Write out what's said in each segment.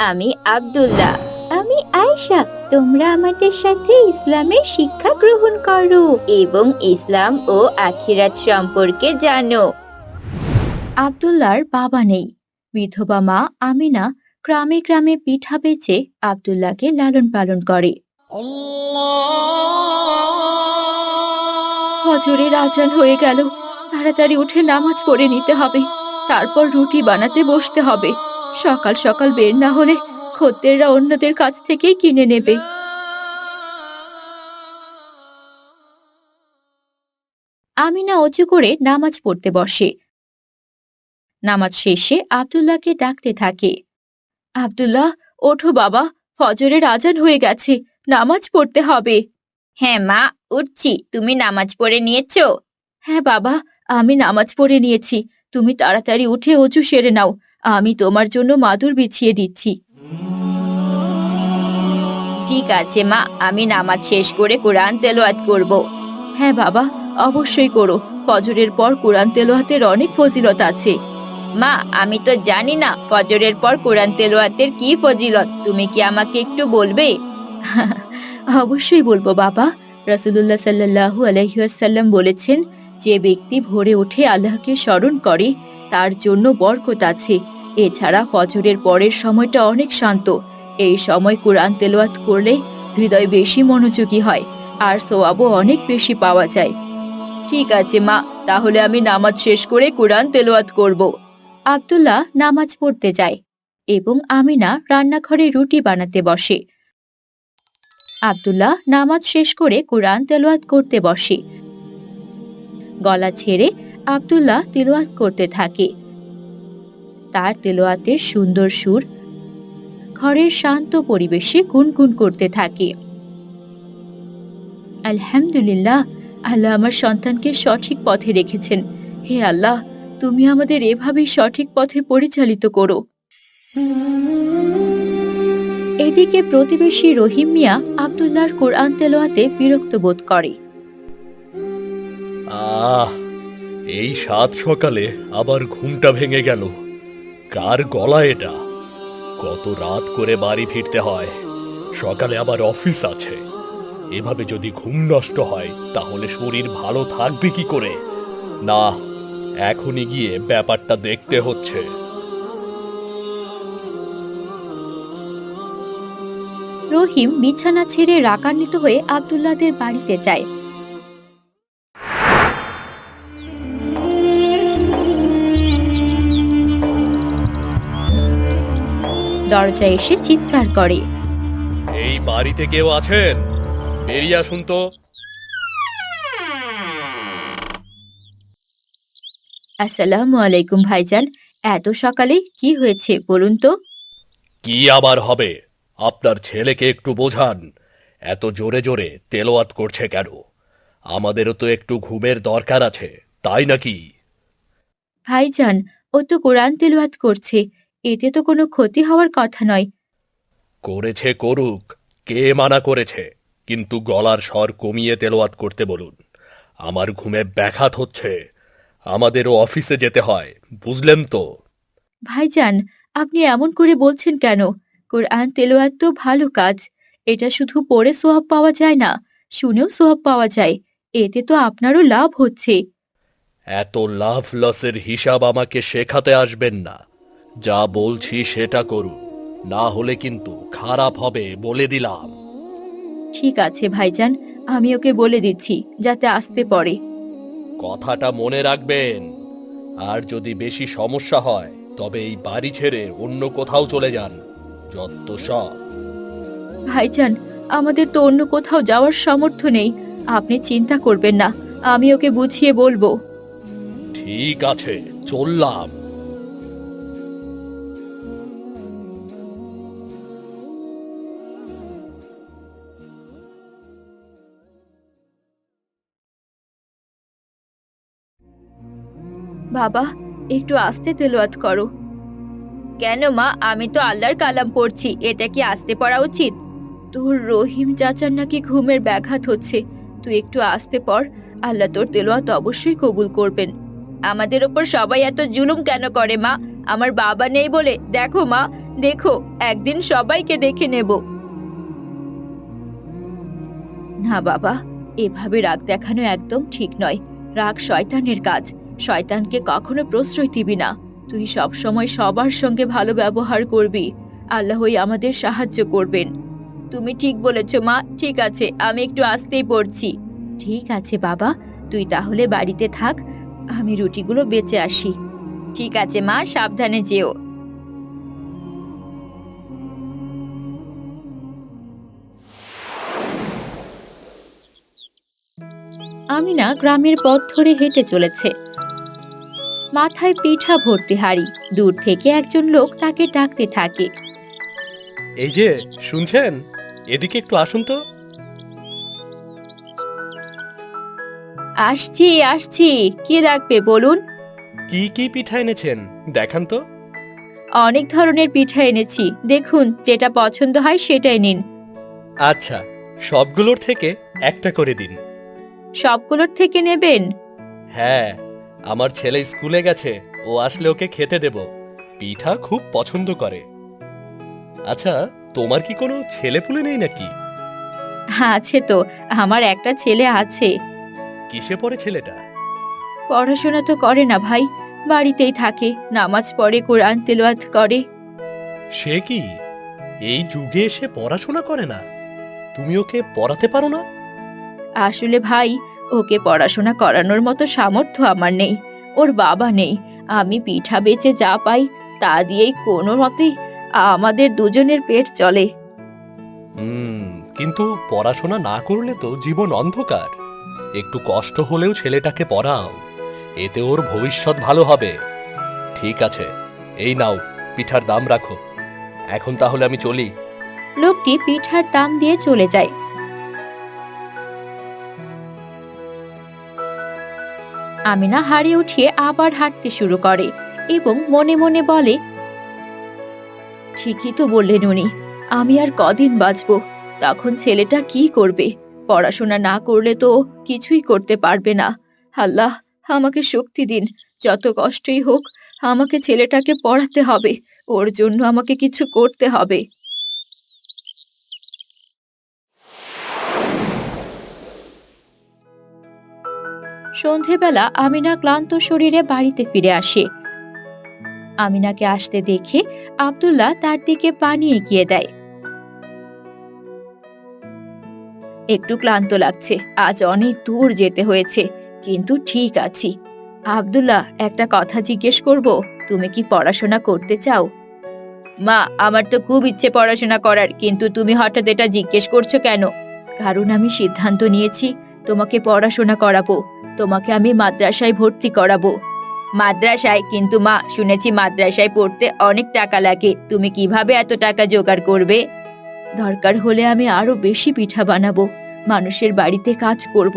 আমি আব্দুল্লাহ। আমি আয়েশা। তোমরা আমাদের সাথে ইসলামের শিক্ষা গ্রহণ করো এবং ইসলাম ও আখিরাত সম্পর্কে জানো। আব্দুল্লাহর বাবা নেই। বিধবা মা আমিনা গ্রামে গ্রামে পিঠা বেচে আব্দুল্লাহকে লালন পালন করে। হজরের আজান হয়ে গেল। তাড়াতাড়ি উঠে নামাজ পড়ে নিতে হবে। তারপর রুটি বানাতে বসতে হবে। সকাল সকাল বের না হলে খদ্দেররা অন্যদের কাছ থেকেই কিনে নেবে। আমিনা অজু করে নামাজ পড়তে বসে। নামাজ শেষে আব্দুল্লাহকে ডাকতে থাকে। আব্দুল্লাহ ওঠো বাবা ফজরের আজান হয়ে গেছে নামাজ পড়তে হবে। হ্যাঁ মা উঠছি। তুমি নামাজ পড়ে নিয়েছো? হ্যাঁ বাবা আমি নামাজ পড়ে নিয়েছি। তুমি তাড়াতাড়ি উঠে অজু সেরে নাও। আমি তোমার জন্য মাদুর বিছিয়ে দিচ্ছি। ঠিক আছে, মা, আমি নামাজ শেষ করে কোরআন তেলোয়াত করব। হ্যাঁ বাবা, অবশ্যই করো। ফজরের পর কোরআন তেলোয়াতের অনেক ফজিলত আছে। মা, আমি তো জানি না ফজরের পর কোরআন তেলোয়াতের কি ফজিলত। তুমি কি আমাকে একটু বলবে? অবশ্যই বলব, বাবা। রাসূলুল্লাহ সাল্লাল্লাহু আলাইহি ওয়াসাল্লাম বলেছেন, যে ব্যক্তি ভোরে উঠে আল্লাহকে স্মরণ করে তার জন্য বরকত আছে। এছাড়া ফজরের পরের সময়টা অনেক শান্ত। এই সময় কোরআন তেলাওয়াত করলে হৃদয় বেশি মনোযোগী হয় আর সোয়াবও অনেক বেশি পাওয়া যায়। ঠিক আছে মা, তাহলে আমি নামাজ শেষ করে কোরআন তেলাওয়াত করব। আব্দুল্লাহ নামাজ পড়তে যায় এবং আমিনা রান্নাঘরে রুটি বানাতে বসে। আব্দুল্লাহ নামাজ শেষ করে কোরআন তেলাওয়াত করতে বসে। গলা ছেড়ে আব্দুল্লাহ তেলাওয়াত করতে থাকে। তার তেলোয়াতের সুন্দর সুর ঘরের শান্ত পরিবেশে গুনগুন করতে থাকে। আলহামদুলিল্লাহ, আল্লাহ আমার সন্তানকে সঠিক পথে রেখেছেন। হে আল্লাহ, তুমি আমাদের এভাবেই সঠিক পথে পরিচালিত করো। এদিকে প্রতিবেশী রহিম মিয়া আব্দুল্লাহর কোরআন তেলোয়াতে বিরক্ত বোধ করে। আহ এই সাত সকালে আবার ঘুমটা ভেঙে গেল। কার গলা এটা? কত রাত করে বাড়ি ফিরতে হয়। সকালে আবার অফিস আছে। এভাবে যদি ঘুম নষ্ট হয়, তাহলে শরীর ভালো থাকবে কি করে? না, এখনই গিয়ে ব্যাপারটা দেখতে হচ্ছে। রহিম বিছানা ছেড়ে রাগান্বিত হয়ে আব্দুল্লাহদের বাড়িতে যায়। দরজায় এসে চিৎকার করে। এই বাড়িতে কেউ আছেন? বেরিয়ে আসুন তো। আসসালামু আলাইকুম ভাইজান এত সকালে কি হয়েছে বলুন তো? কি আবার হবে? আপনার ছেলেকে একটু বোঝান। এত জোরে জোরে তেলোয়াত করছে কেন? আমাদেরও তো একটু ঘুমের দরকার আছে তাই নাকি? ভাইজান ও তো কোরআন তেলাওয়াত করছে এতে তো কোনো ক্ষতি হওয়ার কথা নয়। করেছে করুক কে মানা করেছে কিন্তু গলার স্বর কমিয়ে তেলোয়াত করতে বলুন। আমার ঘুমে ব্যাঘাত হচ্ছে। আমাদেরও অফিসে যেতে হয় বুঝলেন তো? ভাইজান আপনি এমন করে বলছেন কেন? কোরআন তেলোয়াত তো ভালো কাজ। এটা শুধু পড়ে সোহাব পাওয়া যায় না শুনেও সোহাব পাওয়া যায়। এতে তো আপনারও লাভ হচ্ছে। এত লাভ লসের হিসাব আমাকে শেখাতে আসবেন না। যা বলছি সেটা করুন। না হলে কিন্তু খারাপ হবে বলে দিলাম। ঠিক আছে ভাইজান। আমি ওকে বলে দিচ্ছি যাতে আসতে পড়ে কথাটা মনে রাখবেন। আর যদি বেশি সমস্যা হয় তবে এই বাড়ি ছেড়ে অন্য কোথাও চলে যান। যত সব। ভাইজান আমাদের তো অন্য কোথাও যাওয়ার সামর্থ্য নেই। আপনি চিন্তা করবেন না আমি ওকে বুঝিয়ে বলব। ঠিক আছে চললাম। বাবা, একটু আস্তে তেলোয়াত করো। কেন মা? আমি তো আল্লাহর কালাম পড়ছি, এটা কি আস্তে পড়া উচিত? তোর রহিম চাচার নাকি ঘুমের ব্যাঘাত হচ্ছে। তুই একটু আস্তে পড়, আল্লাহ তোর তেলোয়াত অবশ্যই কবুল করবেন। আমাদের ওপর সবাই এত জুলুম কেন করে মা? আমার বাবা নেই বলে। দেখো মা, দেখো, একদিন সবাইকে দেখে নেব। না বাবা, এভাবে রাগ দেখানো একদম ঠিক নয়। রাগ শয়তানের কাজ। শয়তানকে কখনো প্রশ্রয় দিবি না। তুই সব সময় সবার সঙ্গে ভালো ব্যবহার করবি। আল্লাহই আমাদের সাহায্য করবেন। তুমি ঠিক বলেছ, মা। ঠিক আছে, আমি একটু আসতেই পড়ছি। ঠিক আছে, বাবা। তুই তাহলে বাড়িতে থাক। আমি রুটিগুলো বেঁচে আসি। ঠিক আছে, মা, সাবধানে যেও। আমিনা গ্রামের পথ ধরে হেঁটে চলেছে। মাথায় পিঠা ভর্তি হাড়ি। দূর থেকে একজন লোক তাকে ডাকতে থাকে। এই যে শুনছেন? এদিকে একটু আসুন তো। আসছি আসছি। কি রাখবে বলুন? কি কি পিঠা এনেছেন? দেখান তো। অনেক ধরনের পিঠা এনেছি। দেখুন যেটা পছন্দ হয় সেটাই নিন। আচ্ছা সবগুলোর থেকে একটা করে দিন। সবগুলোর থেকে নেবেন? হ্যাঁ। আমার ছেলে স্কুলে গেছে ও আসলে ওকে খেতে দেব। পিঠা খুব পছন্দ করে। আচ্ছা তোমার কি কোনো ছেলেপুলে নেই নাকি? আছে তো আমার একটা ছেলে আছে। কিসে পড়ে ছেলেটা? পড়াশোনা তো করে না ভাই বাড়িতেই থাকে নামাজ পড়ে কোরআন তেলাওয়াত করে। সে কি? এই যুগে এসে পড়াশোনা করে না? তুমি ওকে পড়াতে পারো না? আসলে ভাই ওকে পড়াশোনা করানোর মতো সামর্থ্য আমার নেই। ওর বাবা নেই। আমি পিঠা বেচে যা পাই তা দিয়েই কোনো মতে আমাদের দুজনের পেট চলে। হুম কিন্তু পড়াশোনা না করলে তো জীবন অন্ধকার। একটু কষ্ট হলেও ছেলেটাকে পড়াও। এতে ওর ভবিষ্যৎ ভালো হবে। ঠিক আছে এই নাও পিঠার দাম রাখো। এখন তাহলে আমি চলি। লোকটি পিঠার দাম দিয়ে চলে যায়। আমিনা হাড়ি উঠিয়ে আবার হাঁটতে শুরু করে এবং মনে মনে বলে, ঠিকই তো বললেন উনি, আমি আর কদিন বাঁচবো, তখন ছেলেটা কি করবে? পড়াশোনা না করলে তো কিছুই করতে পারবে না। আল্লাহ, আমাকে শক্তি দিন, যত কষ্টই হোক, আমাকে ছেলেটাকে পড়াতে হবে, ওর জন্য আমাকে কিছু করতে হবে। সন্ধেবেলা আমিনা ক্লান্ত শরীরে বাড়িতে ফিরে আসে। আমিনাকে আসতে দেখে আব্দুল্লাহ তার দিকে পানি এগিয়ে দেয়। একটু ক্লান্ত লাগছে, আজ অনেক দূর যেতে হয়েছে, কিন্তু ঠিক আছি। আব্দুল্লাহ, একটা কথা জিজ্ঞেস করব, তুমি কি পড়াশোনা করতে চাও? মা, আমার তো খুব ইচ্ছে পড়াশোনা করার, কিন্তু তুমি হঠাৎ এটা জিজ্ঞেস করছ কেন? কারণ আমি সিদ্ধান্ত নিয়েছি, তোমাকে পড়াশোনা করাবো। তোমাকে আমি মাদ্রাসায় ভর্তি করাবো। মাদ্রাসায়, কিন্তু মা, শুনেছি মাদ্রাসায় পড়তে অনেক টাকা লাগে। তুমি কীভাবে এত টাকা জোগাড় করবে? দরকার হলে আমি আরও বেশি পিঠা বানাবো, মানুষের বাড়িতে কাজ করব।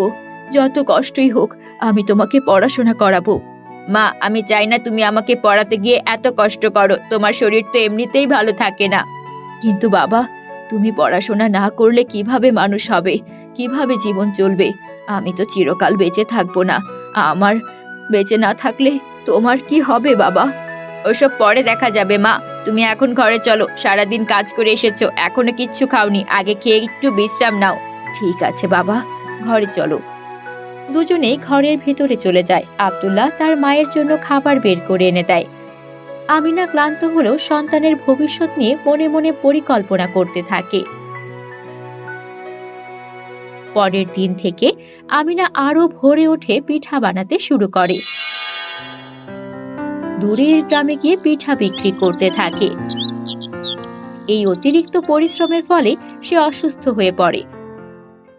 যত কষ্টই হোক, আমি তোমাকে পড়াশোনা করাবো। মা, আমি চাই না তুমি আমাকে পড়াতে গিয়ে এত কষ্ট করো, তোমার শরীর তো এমনিতেই ভালো থাকে না। কিন্তু বাবা, তুমি পড়াশোনা না করলে কীভাবে মানুষ হবে? কীভাবে জীবন চলবে? আমি তো চিরকাল বেঁচে থাকব না। আমার বেঁচে না থাকলে তোমার কি হবে বাবা? ওসব পরে দেখা যাবে, মা। তুমি এখন ঘরে চলো। সারাদিন কাজ করে এসেছ। এখনও কিচ্ছু খাওনি। আগে খেয়ে একটু বিশ্রাম নাও। ঠিক আছে বাবা, ঘরে চলো। দুজনেই ঘরের ভেতরে চলে যায়। আবদুল্লাহ তার মায়ের জন্য খাবার বের করে এনে দেয়। আমিনা ক্লান্ত হলেও সন্তানের ভবিষ্যৎ নিয়ে মনে মনে পরিকল্পনা করতে থাকে। পরের দিন থেকে আমিনা আরও ভরে উঠে পিঠা বানাতে শুরু করে। দূরের গ্রামে গিয়ে পিঠা বিক্রি করতে থাকে। এই অতিরিক্ত পরিশ্রমের ফলে সে অসুস্থ হয়ে পড়ে।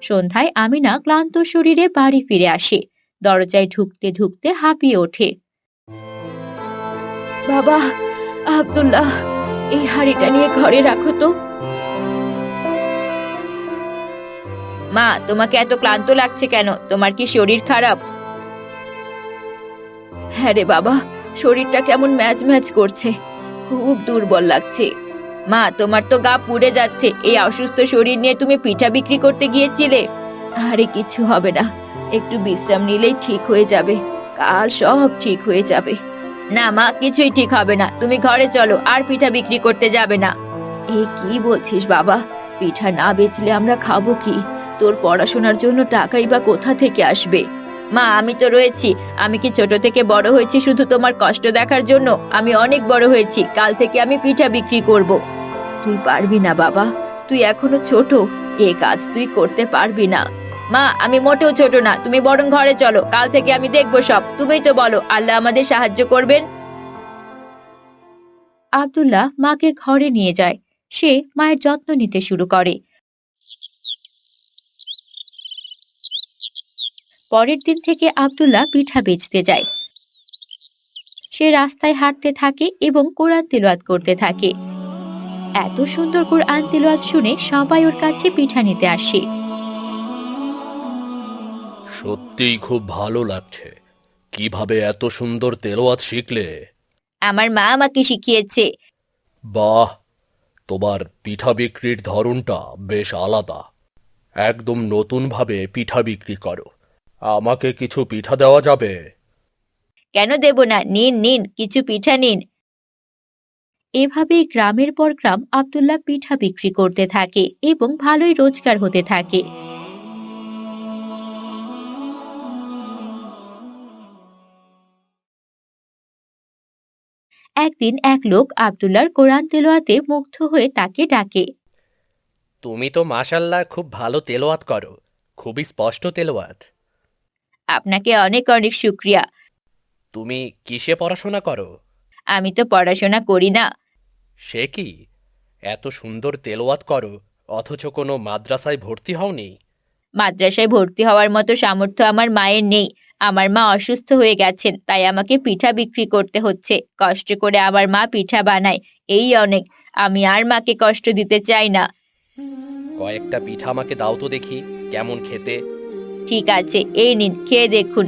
সন্ধ্যায় আমিনা ক্লান্ত শরীরে বাড়ি ফিরে আসে। দরজায় ঢুকতে ঢুকতে হাঁপিয়ে ওঠে। বাবা, আব্দুল্লাহ, এই হাড়িটা নিয়ে ঘরে রাখো তো। মা, তোমাকে এত ক্লান্ত লাগছে কেন? তোমার কি শরীর খারাপ? হ্যাঁ রে বাবা, শরীরটা কেমন ম্যাচ ম্যাচ করছে। খুব দুর্বল লাগছে। মা, তোমার তো গা পুড়ে যাচ্ছে। এই অসুস্থ শরীর নিয়ে তুমি পিঠা বিক্রি করতে গিয়েছিলে। আরে কিছু হবে না। একটু বিশ্রাম নিলেই ঠিক হয়ে যাবে। কাল সব ঠিক হয়ে যাবে। না মা, কিছুই ঠিক হবে না। তুমি ঘরে চলো, আর পিঠা বিক্রি করতে যাবে না। এ কি বলছিস বাবা? পিঠা না বেচলে আমরা খাব কি? তোর পড়াশোনার জন্য টাকাই বা কোথা থেকে আসবে? মা, আমি তো রয়েছি। আমি কি ছোট থেকে বড় হয়েছি শুধু তোমার কষ্ট দেখার জন্য? আমি অনেক বড় হয়েছি। কাল থেকে আমি পিঠা বিক্রি করব। তুই পারবি না বাবা। তুই এখনও ছোট। এ কাজ তুই করতে পারবি না। মা, আমি মোটেও ছোট না। তুমি বরং ঘরে চলো। কাল থেকে আমি দেখব সব। তুমি তো বলো, আল্লাহ আমাদের সাহায্য করবেন? আব্দুল্লাহ মাকে ঘরে নিয়ে যায়। সে মায়ের যত্ন নিতে শুরু করে। পরের দিন থেকে আব্দুল্লাহ পিঠা বেচতে যায়। সে রাস্তায় হাঁটতে থাকে এবং কোরআন তিলওয়াত করতে থাকে। এত সুন্দর কোরআন তিলওয়াত শুনে সবাই ওর কাছে পিঠা নিতে আসে। সত্যিই খুব ভালো লাগছে। কীভাবে এত সুন্দর তেলোয়াত শিখলে? আমার মা আমাকে শিখিয়েছে। বাহ! তোমার পিঠা বিক্রির ধরনটা বেশ আলাদা। একদম নতুনভাবে পিঠা বিক্রি করো। আমাকে কিছু পিঠা দেওয়া যাবে? কেন দেব না? নিন নিন কিছু পিঠা নিন। এভাবেই গ্রামের পর গ্রাম আবদুল্লাহ পিঠা বিক্রি করতে থাকে এবং ভালোই রোজগার হতে থাকে। একদিন এক লোক আব্দুল্লাহর কোরআন তেলোয়াতে মুগ্ধ হয়ে তাকে ডাকে। তুমি তো মাশাল্লাহ খুব ভালো তেলোয়াত করো। খুবই স্পষ্ট তেলোয়াত আপনাকে অনেক অনেক শুক্রিয়া। তুমি কিসে পড়াশোনা করো? আমি তো পড়াশোনা করি না। সে কি? এত সুন্দর তেলোয়াত করো অথচ কোনো মাদ্রাসায় ভর্তি হওনি? মাদ্রাসায় ভর্তি হওয়ার মতো সামর্থ্য আমার মায়ের নেই। আমার মা অসুস্থ হয়ে গেছেন তাই আমাকে পিঠা বিক্রি করতে হচ্ছে। কষ্ট করে আমার মা পিঠা বানায় এই অনেক। আমি আর মাকে কষ্ট দিতে চাই না। কয়েকটা পিঠা আমাকে দাও তো দেখি কেমন খেতে। ঠিক আছে এই নিন খেয়ে দেখুন।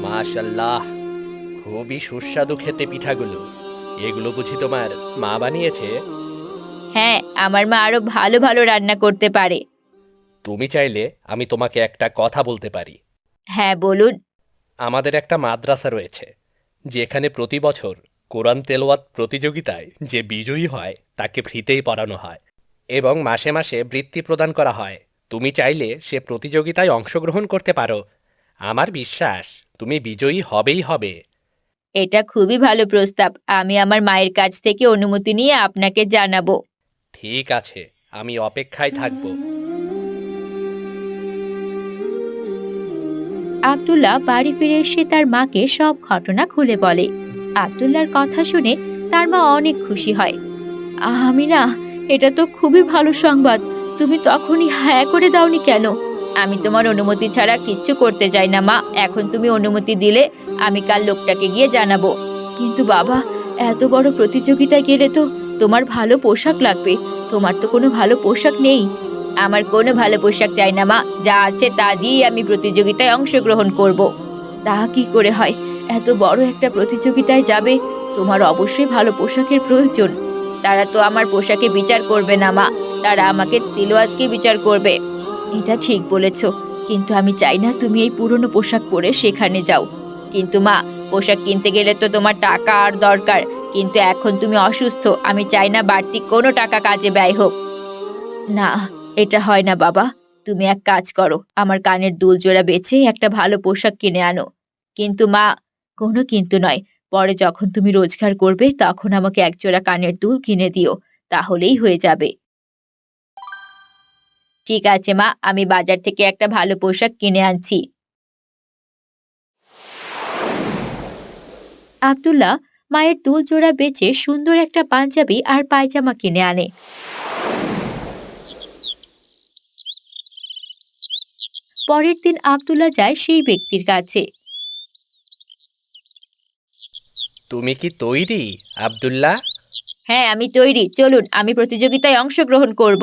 মাশাল্লাহ খুবই সুস্বাদু খেতে পিঠাগুলো। এগুলো বুঝি তোমার মা বানিয়েছে? হ্যাঁ আমার মা আরও ভালো ভালো রান্না করতে পারে। তুমি চাইলে আমি তোমাকে একটা কথা বলতে পারি। হ্যাঁ বলুন। আমাদের একটা মাদ্রাসা রয়েছে যেখানে প্রতি বছর কোরআন তেলোয়াত প্রতিযোগিতায় যে বিজয়ী হয় তাকে ফ্রিতেই পড়ানো হয় এবং মাসে মাসে বৃত্তি প্রদান করা হয়। তুমি চাইলে সে প্রতিযোগিতায় অংশগ্রহণ করতে পারো। আমার বিশ্বাস তুমি বিজয়ী হবেই হবে। এটা খুবই ভালো প্রস্তাব। আমি আমার মায়ের কাছ থেকে অনুমতি নিয়ে আপনাকে জানাব। ঠিক আছে আমি অপেক্ষায় থাকব। আব্দুল্লাহ বাড়ি ফিরে এসে তার মাকে সব ঘটনা খুলে বলে। আব্দুল্লাহর কথা শুনে তার মা অনেক খুশি হয়। আমি না এটা তো খুবই ভালো সংবাদ। তুমি তখনই হ্যাঁ করে দাওনি কেন? আমি তোমার অনুমতি ছাড়া কিচ্ছু করতে চাই না, মা। এখন তুমি অনুমতি দিলে আমি কাল লোকটাকে গিয়ে জানাব। কিন্তু বাবা, এত বড় প্রতিযোগিতায় গেলে তো তোমার ভালো পোশাক লাগবে। তোমার তো কোনো ভালো পোশাক নেই। আমার কোনো ভালো পোশাক চাই না, মা। যা আছে তা দিয়ে আমি প্রতিযোগিতায় অংশগ্রহণ করব। তা কি করে হয়? এত বড় একটা প্রতিযোগিতায় যাবে, তোমার অবশ্যই ভালো পোশাকের প্রয়োজন। তারা তো আমার পোশাকে বিচার করবে না, মা। তারা আমাকে তিলওয়াতকে বিচার করবে। এটা ঠিক বলেছ, কিন্তু আমি চাই না তুমি এই পুরনো পোশাক পরে সেখানে যাও। কিন্তু মা, পোশাক কিনতে গেলে তো তোমার টাকা আর দরকার, কিন্তু এখন তুমি অসুস্থ, আমি চাই না বাড়তি কোনো টাকা কাজে ব্যয় হোক। না, এটা হয় না বাবা। তুমি এক কাজ করো, আমার কানের দুল জোড়া বেচে একটা ভালো পোশাক কিনে আনো। কিন্তু মা কোনো কিন্তু নয়। পরে যখন তুমি রোজগার করবে, তখন আমাকে একজোড়া কানের দুল কিনে দিও। তাহলেই হয়ে যাবে। ঠিক আছে, মা। আমি বাজার থেকে একটা ভালো পোশাক কিনে আনছি। আব্দুল্লাহ মায়ের দুল জোড়া বেচে সুন্দর একটা পাঞ্জাবি আর পায়জামা কিনে আনে। পরের দিন আব্দুল্লাহ যায় সেই ব্যক্তির কাছে। তুমি কি তৈরি আব্দুল্লাহ? হ্যাঁ আমি তৈরি। চলুন আমি প্রতিযোগিতায় অংশগ্রহণ করব।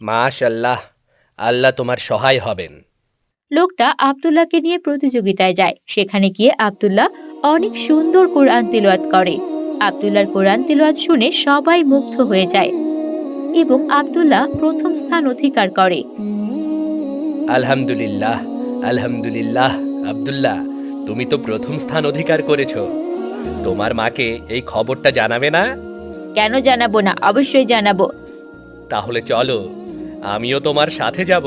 মাশাল্লাহ আল্লাহ তোমার সহায় হবেন। লোকটা আব্দুল্লাহকে নিয়ে প্রতিযোগিতায় যায়। সেখানে গিয়ে আব্দুল্লাহ অনেক সুন্দর কোরআন তিলওয়াত করে। আব্দুল্লাহর কোরআন তিলওয়াত শুনে সবাই মুগ্ধ হয়ে যায় এবং আব্দুল্লাহ প্রথম স্থান অধিকার করে। আলহামদুলিল্লাহ আলহামদুলিল্লাহ আব্দুল্লাহ তুমি তো প্রথম স্থান অধিকার করেছ। তোমার মাকে এই খবরটা জানাবে না? কেন জানাব না? অবশ্যই জানাব। তাহলে চলো আমিও তোমার সাথে যাব।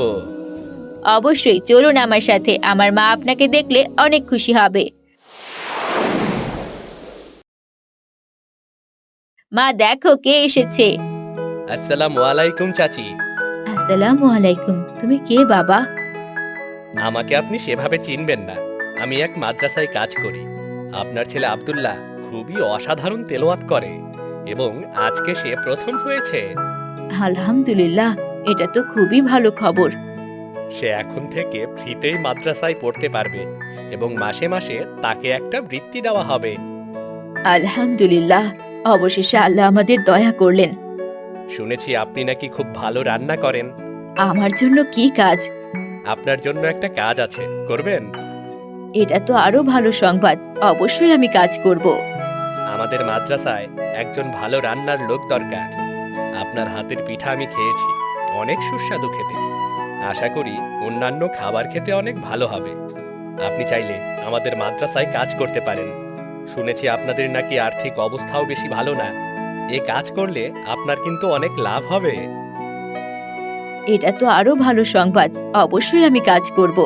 অবশ্যই চলুন আমার সাথে। আমার মা আপনাকে দেখলে অনেক খুশি হবে। মা দেখো কে এসেছে। আসসালামু আলাইকুম চাচি। আসসালামু আলাইকুম। তুমি কে বাবা? আমাকে আপনি সেভাবে চিনবেন না। আমি এক মাদ্রাসায় কাজ করি। আপনার ছেলে আব্দুল্লাহ খুবই অসাধারণ তেলোয়াত করে এবং আজকে সে প্রথম হয়েছে। আলহামদুলিল্লাহ এটা তো খুবই ভালো খবর। সে এখন থেকে ফ্রিতেই মাদ্রাসায় পড়তে পারবে এবং মাসে মাসে তাকে একটা বৃত্তি দেওয়া হবে। আলহামদুলিল্লাহ অবশেষে আল্লাহ আমাদের দয়া করলেন। শুনেছি আপনি নাকি খুব ভালো রান্না করেন। আমার জন্য কি কাজ? আপনার জন্য একটা কাজ আছে করবেন? এটা তো আরও ভালো সংবাদ। অবশ্যই আমি কাজ করব। আমাদের মাদ্রাসায় একজন ভালো রান্নার লোক দরকার। আপনার হাতের পিঠা আমি খেয়েছি অনেক সুস্বাদু খেতে। আশা করি অন্যান্য খাবার খেতে অনেক ভালো হবে। আপনি চাইলে আমাদের মাদ্রাসায় কাজ করতে পারেন। শুনেছি আপনাদের নাকি আর্থিক অবস্থাও বেশি ভালো না। এ কাজ করলে আপনার কিন্তু অনেক লাভ হবে। এটা তো আরও ভালো সংবাদ। অবশ্যই আমি কাজ করব।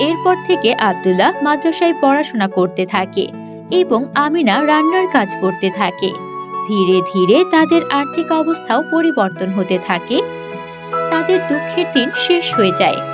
এরপর থেকে আবদুল্লাহ মাদ্রাসায় পড়াশোনা করতে থাকে এবং আমিনা রান্নার কাজ করতে থাকে। ধীরে ধীরে তাদের আর্থিক অবস্থাও পরিবর্তন হতে থাকে। তাদের দুঃখের দিন শেষ হয়ে যায়।